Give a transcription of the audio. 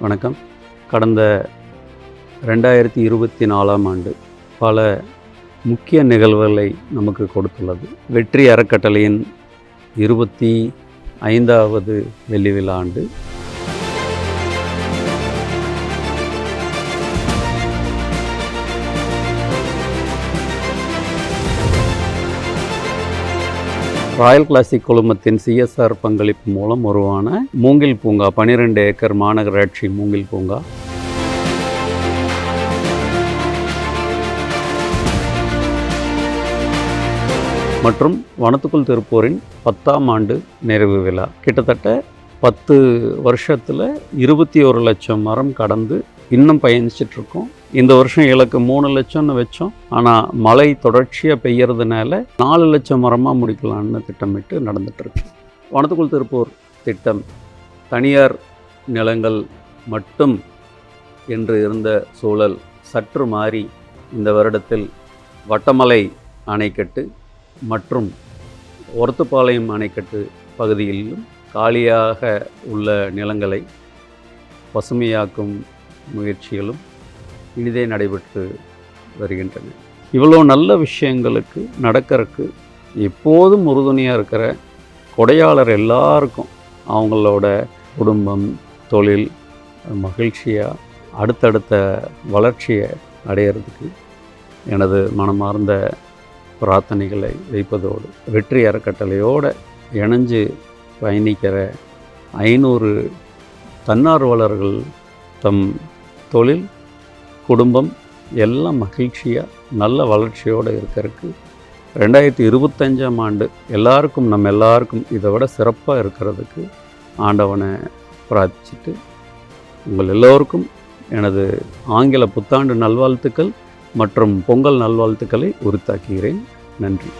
வணக்கம். கடந்த ரெண்டாயிரத்தி இருபத்தி நாலாம் ஆண்டு பல முக்கிய நிகழ்வுகளை நமக்கு கொடுத்துள்ளது. வெற்றி அறக்கட்டளையின் இருபத்தி ஐந்தாவது வெள்ளி விழா ஆண்டு. ராயல் கிளாசிக் குழுமத்தின் சிஎஸ்ஆர் பங்களிப்பு மூலம் உருவான மூங்கில் பூங்கா பனிரெண்டு ஏக்கர் மாநகராட்சி மூங்கில் பூங்கா. மற்றும் வனத்துக்குள் திருப்பூரின் பத்தாம் ஆண்டு நிறைவு விழா. கிட்டத்தட்ட பத்து வருஷத்தில் இருபத்தி ஒரு லட்சம் மரம் கடந்து இன்னும் பயணிச்சிட்ருக்கோம் இந்த வருஷம் இலக்கு மூணு லட்சம்னு வச்சோம். ஆனால் மழை தொடர்ச்சியாக பெய்யறதுனால நாலு லட்சம் மரமாக முடிக்கலான்னு திட்டமிட்டு நடந்துகிட்ருக்கு வனத்துக்குள் திருப்பூர் திட்டம். தனியார் நிலங்கள் மட்டும் என்று இருந்த சூழல் சற்று மாறி இந்த வருடத்தில் வட்டமலை அணைக்கட்டு மற்றும் ஒரத்துப்பாளையம் அணைக்கட்டு பகுதியிலும் காலியாக உள்ள நிலங்களை பசுமையாக்கும் முயற்சிகளும் இனிதே நடைபெற்று வருகின்றன. இவ்வளோ நல்ல விஷயங்களுக்கு நடக்கிறக்கு எப்போதும் உறுதுணையாக இருக்கிற கொடையாளர் எல்லாருக்கும் அவங்களோட குடும்பம் தொழில் மகிழ்ச்சியாக அடுத்தடுத்த வளர்ச்சியை அடையிறதுக்கு எனது மனமார்ந்த பிரார்த்தனைகளை வைப்பதோடு வெற்றி அறக்கட்டளையோடு இணைஞ்சு பயணிக்கிற ஐநூறு தன்னார்வலர்கள் தம் தொழில் குடும்பம் எல்லாம் மகிழ்ச்சியாக நல்ல வளர்ச்சியோடு இருக்கிறதுக்கு ரெண்டாயிரத்தி இருபத்தஞ்சாம் ஆண்டு எல்லாருக்கும் நம்ம எல்லாருக்கும் இதை விட சிறப்பாக இருக்கிறதுக்கு ஆண்டவனை பிரார்த்திச்சுட்டு உங்கள் எல்லோருக்கும் எனது ஆங்கில புத்தாண்டு நல்வாழ்த்துக்கள் மற்றும் பொங்கல் நல்வாழ்த்துக்களை உரித்தாக்குகிறேன். நன்றி.